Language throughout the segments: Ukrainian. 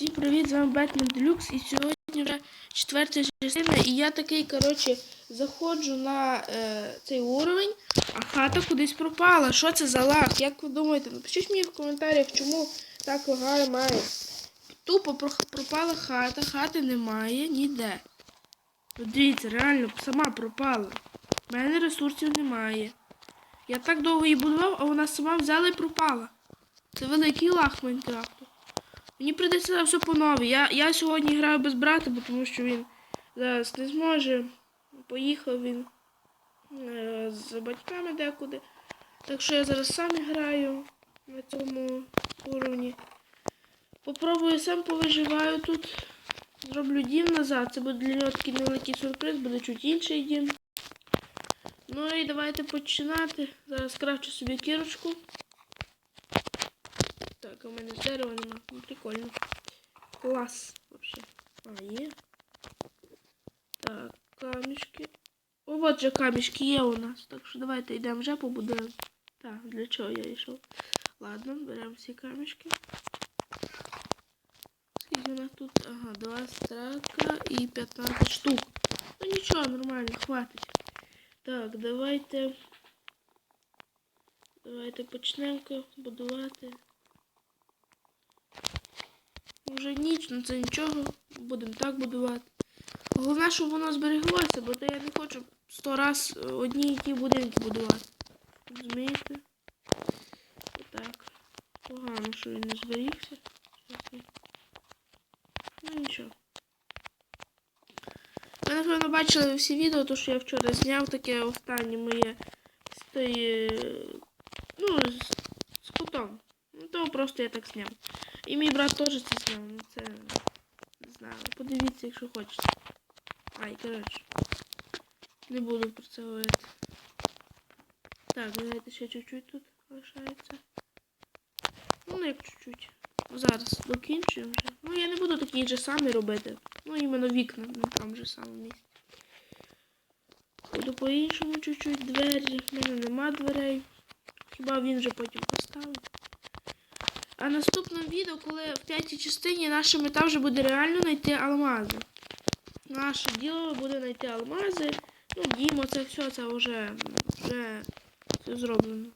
Всім привіт, з вами Бетмен Делюкс і сьогодні вже четверта частина. І я такий, коротше, заходжу на е, цей уровень, а хата кудись пропала. Що це за лаг? Як ви думаєте? Напишіть мені в коментарях, чому так лагає має. Тупо про- пропала хата, хати немає ніде. Дивіться, реально сама пропала. У мене ресурсів немає. Я так довго її будував, а вона сама взяла і пропала. Це великий лаг Майнкрафту. Мені прийдеться все по новій. Я, я сьогодні граю без брата, бо тому що він зараз не зможе. Поїхав він е, з батьками декуди. Так що я зараз сам граю на цьому уровні. Попробую сам повиживаю тут. Зроблю дім назад. Це буде для нього такий невеликий сюрприз, буде чуть інший дім. Ну і давайте починати. Зараз крафчу собі кірочку. Так, у мене ж нема. Ну, прикольно. Клас вообще. А, є. Так, камішки. О, от же камішки є у нас. Так що давайте йдемо вже побудуємо. Так, для чого я йшов? Ладно, беремо всі камішки. Скільки у нас тут? Ага, два страка і 15 штук. Ну нічого, нормально, хватить. Так, давайте. Давайте почнемо будувати. Вже ніч, ну це нічого. Будемо так будувати. Головне, щоб воно збереглося, бо то я не хочу сто раз е, одні і ті будинки будувати. Розумієте? Отак. Погано, що він не зберігся. Ну нічого. Ви, напевно, бачили всі відео, то що я вчора зняв таке останнє моє з тої. е, Ну, з, котом. Ну, то просто я так зняв. І мій брат теж це зняв, ну це не знаю. Подивіться, якщо хочете. Ай, коротше. Не буду про це говорити. Так, давайте ще чуть-чуть тут лишається. Ну, не як чуть-чуть. Зараз докінчуємо вже. Ну, я не буду такі же самі робити. Ну, іменно вікна на тому же самому місці. Буду по-іншому чуть-чуть двері. В мене нема дверей. Хіба він вже потім поставить. А в відео, коли в п'ятій частині наша мета вже буде реально знайти алмази. Наше діло буде знайти алмази. Ну, Дімо, це все, це вже, вже все зроблено.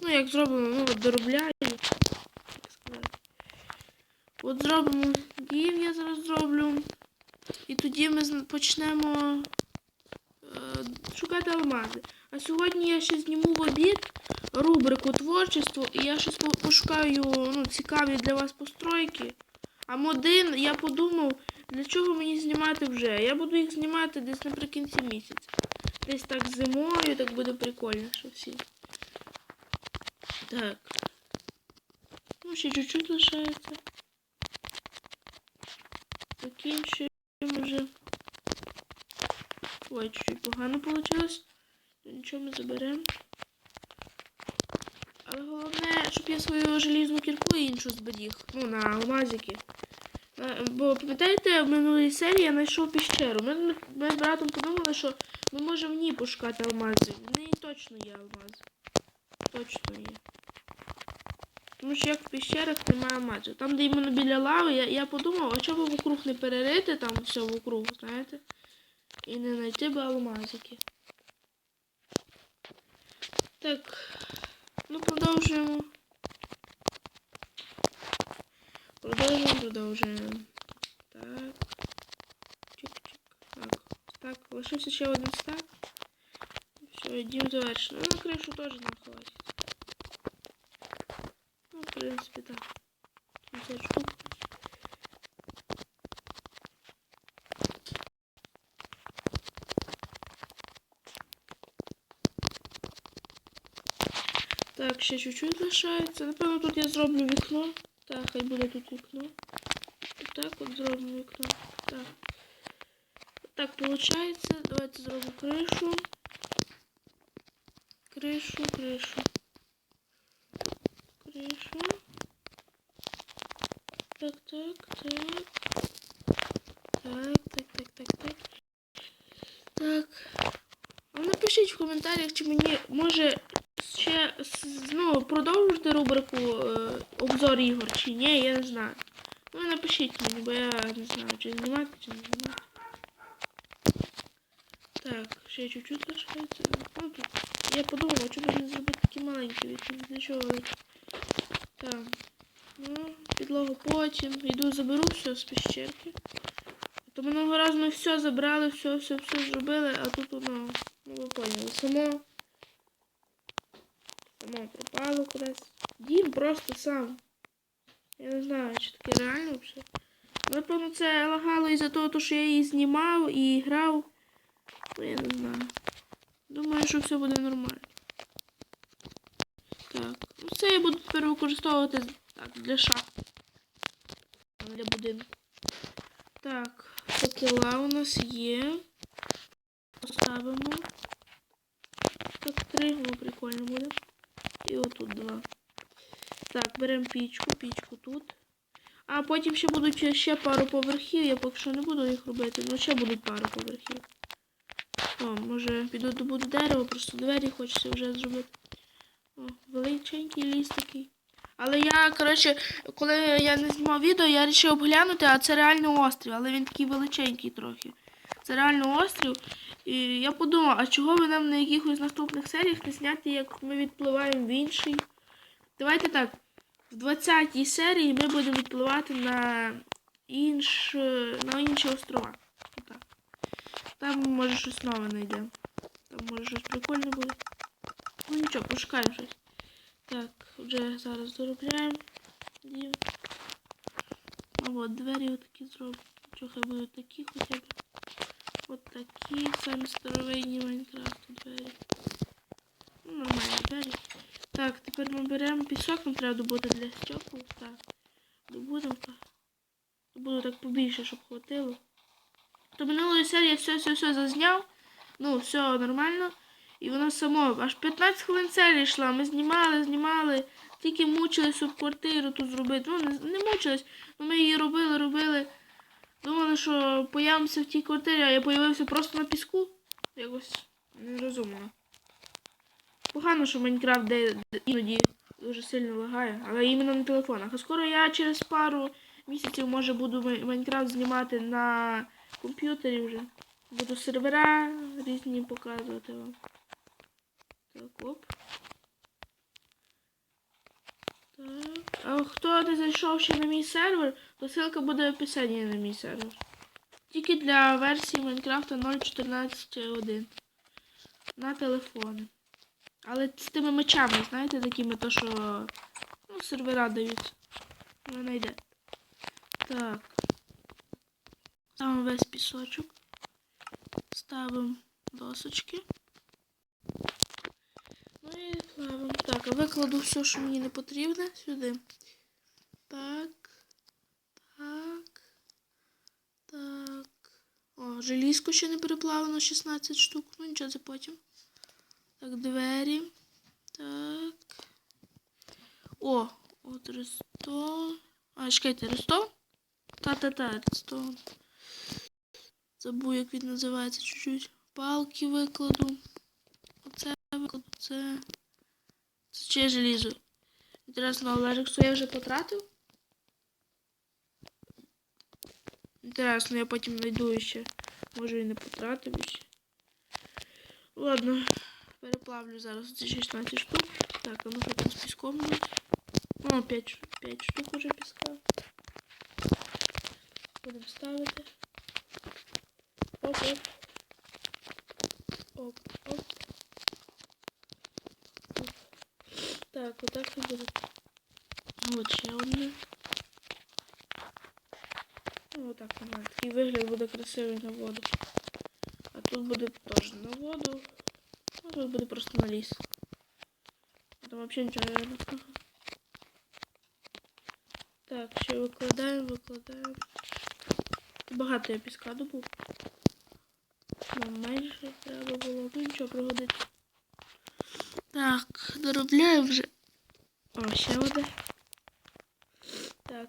Ну, як зроблено, ну, от. Так сказати. От зробимо дім, я зараз зроблю. І тоді ми почнемо е, шукати алмази. А сьогодні я ще зніму в обід рубрику творчество, і я щось по- пошукаю ну, цікаві для вас постройки. А модин я подумав, для чого мені знімати вже. Я буду їх знімати десь наприкінці місяця. Десь так зимою, так буде прикольно, що всі. Так. Ну, ще чуть-чуть лишається. Закінчуємо вже. Ой, чуть-чуть погано вийшло. Нічого ми заберемо. Але головне, щоб я свою желізну кірку іншу зберіг. Ну, на алмазики. Е, Бо пам'ятаєте, в минулій серії я знайшов піщеру. Ми, ми, з братом подумали, що ми можемо в ній пошукати алмази. В неї точно є алмази. Точно є. Тому що як в піщерах немає алмазів. Там, де іменно біля лави, я, я подумав, а чого вокруг не перерити там все вокруг, знаєте? І не знайти би алмазики. Так. Ну, продовжуємо. Продовжуємо, продовжуємо. Так. Чик-чик. Так. Так, лишився ще один стак. Все, дім завершено. Ну, на кришу теж нам хватить. Ну, в принципі, так. 50 штук. ще чуть-чуть лишається. Напевно, тут я зроблю вікно. Так, хай буде тут вікно. Так от зробимо вікно. Так. Так, виходить. Давайте зробимо кришу. Кришу, кришу. Кришу. Так, так, так. Так, так, так, так, так. Так. А напишіть в коментарях, чи мені може ще ну, продовжити рубрику е, обзор ігор чи ні, я не знаю. Ну напишіть мені, бо я не знаю, чи знімати, чи не знімати. Так, ще чуть-чуть лишається. Ну тут. Я подумала, чому не зробити такі маленькі від для чого. Так. Ну, підлогу потім. Йду заберу все з пещерки. То минулого разу ми все забрали, все, все, все зробили, а тут воно, ну ви поняли, само. Само пропало кудись. Дім просто сам. Я не знаю, чи таке реально взагалі. Напевно, це лагало із-за того, то, що я її знімав і грав. Ну, я не знаю. Думаю, що все буде нормально. Так, ну це я буду тепер використовувати так, для шахти. а Для будинку. Так, факела у нас є. Поставимо. Так, три, ну прикольно буде. І отут два. Так, беремо пічку, пічку тут. А потім ще будуть ще пару поверхів. Я поки що не буду їх робити, але ще будуть пару поверхів. О, може піду добуду дерево, просто двері хочеться вже зробити. О, величенький ліс такий. Але я, коротше, коли я не знімав відео, я вирішив обглянути, а це реально острів, але він такий величенький трохи. Це реально острів. І я подумав, а чого ви нам на якихось наступних серіях не зняти, як ми відпливаємо в інший? Давайте так. В 20-й серії ми будемо відпливати на, інш... на інші острова. Отак. Там може щось нове знайдемо. Там може щось прикольне буде. Ну нічого, пошукаємо щось. Так, вже зараз доробляємо. Дів. А от двері отакі зроблю. Чого хай будуть такі хоча б. Такі самі старовинні Майнкрафту двері. Ну, нормальні двері. Так, тепер ми беремо пісок, нам треба добути для стьоку. Так. Добудемо. Добуду так побільше, щоб хватило. То минулої серії все, все, все зазняв. Ну, все нормально. І воно само аж 15 хвилин серії йшла. Ми знімали, знімали, тільки мучились, щоб квартиру тут зробити. Ну, не, не мучились, ну ми її робили, робили. Думали, що появимося в тій квартирі, а я появився просто на піску. Якось нерозумно. Погано, що Майнкрафт де, де іноді дуже сильно лагає, але іменно на телефонах. А скоро я через пару місяців може буду Майнкрафт знімати на комп'ютері вже. Буду сервера різні показувати вам. Так, оп. Так. А хто не зайшов ще на мій сервер, то ссылка буде в описанні на мій сервер. Тільки для версії Майнкрафта 0.14.1 на телефони. Але з тими мечами, знаєте, такими то, що ну, сервера дають. Ви знайдете. Так. Ставимо весь пісочок. Ставимо досочки. Ну і плавимо. Так, викладу все, що мені не потрібно, сюди. Так. Так. Так. О, желізко ще не переплавлено 16 штук. Ну нічого, це потім. Так, двері. Так. О, от рестон. А, чекайте, рестон? Та-та-та, рестон. Забув, як він називається чуть-чуть. Палки викладу. Оце викладу, це. Це ще желізо. Інтересно, Олежик, я вже потратив? Інтересно, я потім знайду ще. Може і не потратив ще. Ладно, переплавлю зараз ці 16 штук. Так, а ну що там з піском буде? О, 5, 5 штук уже піска. Будемо ставити. Оп, оп. Оп, оп. Оп. Так, отак і буде. От ще одне. Отак нормально. Такий вигляд буде красивий на воду. А тут буде теж на воду. А тут буде просто на ліс. Там взагалі нічого не видно. Так, ще викладаємо, викладаємо. Багато я піска добув. Нам менше треба було. Ну нічого пригодиться. Так, доробляю вже. О, ще одне. Так.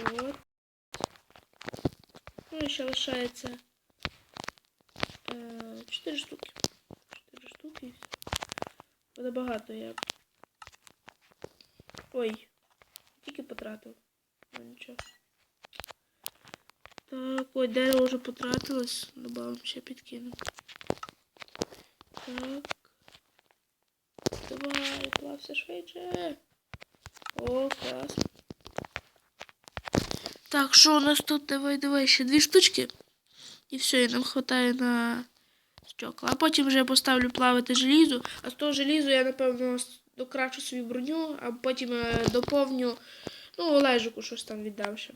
От. Ну і ще лишається. Е, штуки. Чотири штуки. Буде багато я. Ой. Тільки потратив. Ну нічого. Так, ой, дерево вже потратилось. Добавим ще підкину. Так. Давай, плався швидше. О, клас. Так, що у нас тут? Давай, давай, ще дві штучки. І все, і нам хватає на стекла. А потім вже я поставлю плавати желізо. А з того желізу я, напевно, докрачу свою броню, а потім е, доповню. Ну, Олежику щось там віддам ще.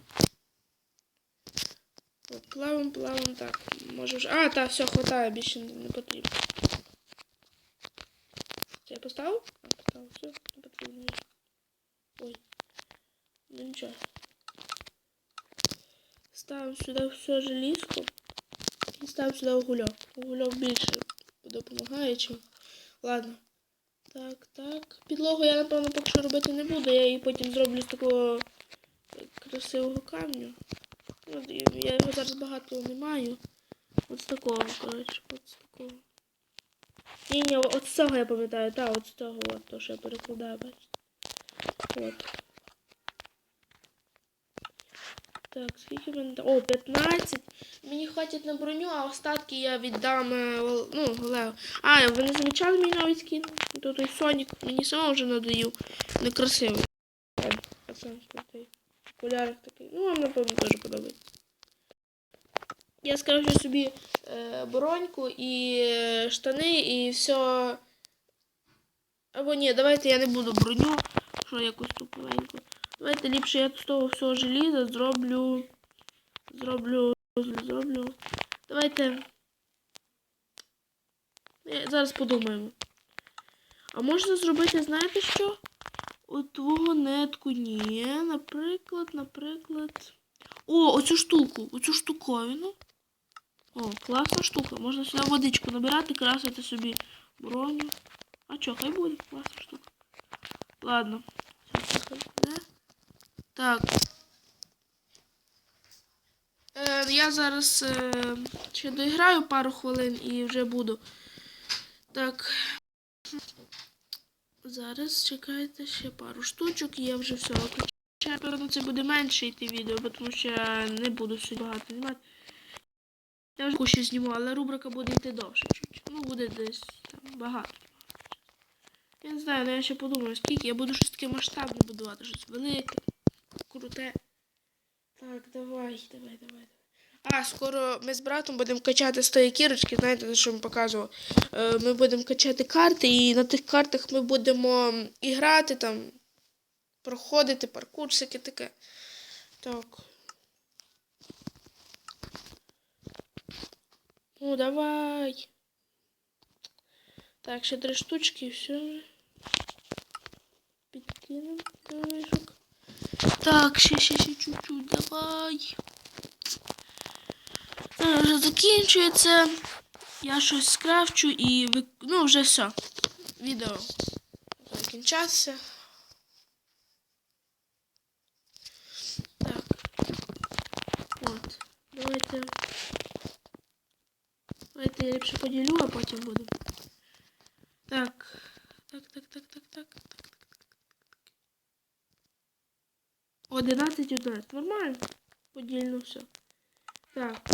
От, плавом, плавом, так. Може вже. А, так, все, хватає, більше не потрібно. Це я поставив? А, поставив, все, не потрібно. Ой. Ну нічого. Ставимо сюди все желізко. І ставимо сюди угольок. Угольок більше допомагає, чим. Ладно. Так, так. Підлогу я, напевно, поки що робити не буду. Я її потім зроблю з такого е, красивого камню. От, я його зараз багато не маю. От з такого, коротше, от з такого. Ні, ні, от з цього я пам'ятаю, так, от з цього, от то, що я перекладаю, бачите. От. Так, скільки мене? О, 15. Мені хватить на броню, а остатки я віддам е, ну, Олегу. А, ви не замічали мій новий скін? То той Сонік мені самому вже надаю. Некрасивий. Ладно, Пацан крутий. Окулярик такий. Ну, вам, напевно, теж подобається. Я скажу собі е, бороньку і е, штани, і все. Або ні, давайте я не буду броню, що якусь тупленьку. Давайте ліпше я з того всього желіза зроблю. Зроблю. Зроблю. Давайте. Зараз подумаємо. А можна зробити, знаєте що? От твого нетку ні. Наприклад, наприклад. О, оцю штуку, оцю штуковину. О, класна штука. Можна сюди водичку набирати, красити собі броню. А чо, хай буде класна штука. Ладно. Щас це буде. Так. Е, я зараз е, ще доіграю пару хвилин і вже буду. Так. Зараз чекайте ще пару штучок, і я вже все виключаю. Напевно, це буде менше йти відео, бо тому що я не буду сьогодні багато знімати. Я вже ще зніму, але рубрика буде йти довше чуть. Ну, буде десь там багато. Я не знаю, але я ще подумаю, скільки. Я буду щось таке масштабне будувати, щось велике, круте. Так, давай, давай, давай, давай. А, скоро ми з братом будемо качати з тої кірочки, знаєте, те, що я вам показував. Е, Ми будемо качати карти, і на тих картах ми будемо грати там, проходити паркур, всяке таке. Так. Ну, давай. Так, ще три штучки і все. Підкинемо. Так, ще, ще, ще чуть-чуть, давай. Зараз вже закінчується. Я щось скрафчу і ви... ну вже все. Відео закінчаться. Так. От. Давайте. Давайте я ліпше поділю, а потім буду. Так. Так, так, так, так, так, так, так. 11, 11. Нормально. Подільно все. Так.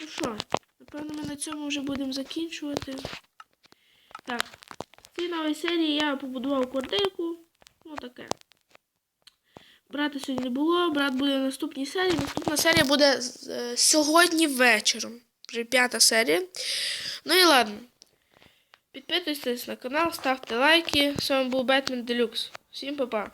Ну що, напевно, ми на цьому вже будемо закінчувати. Так. В цій новій серії я побудував квартирку. Ну таке. Брата сьогодні не було, брат буде в наступній серії. Наступна серія буде е, сьогодні вечором. Вже п'ята серія. Ну і ладно. Підписуйтесь на канал, ставте лайки. З вами був Бетмен Делюкс. Всім па-па.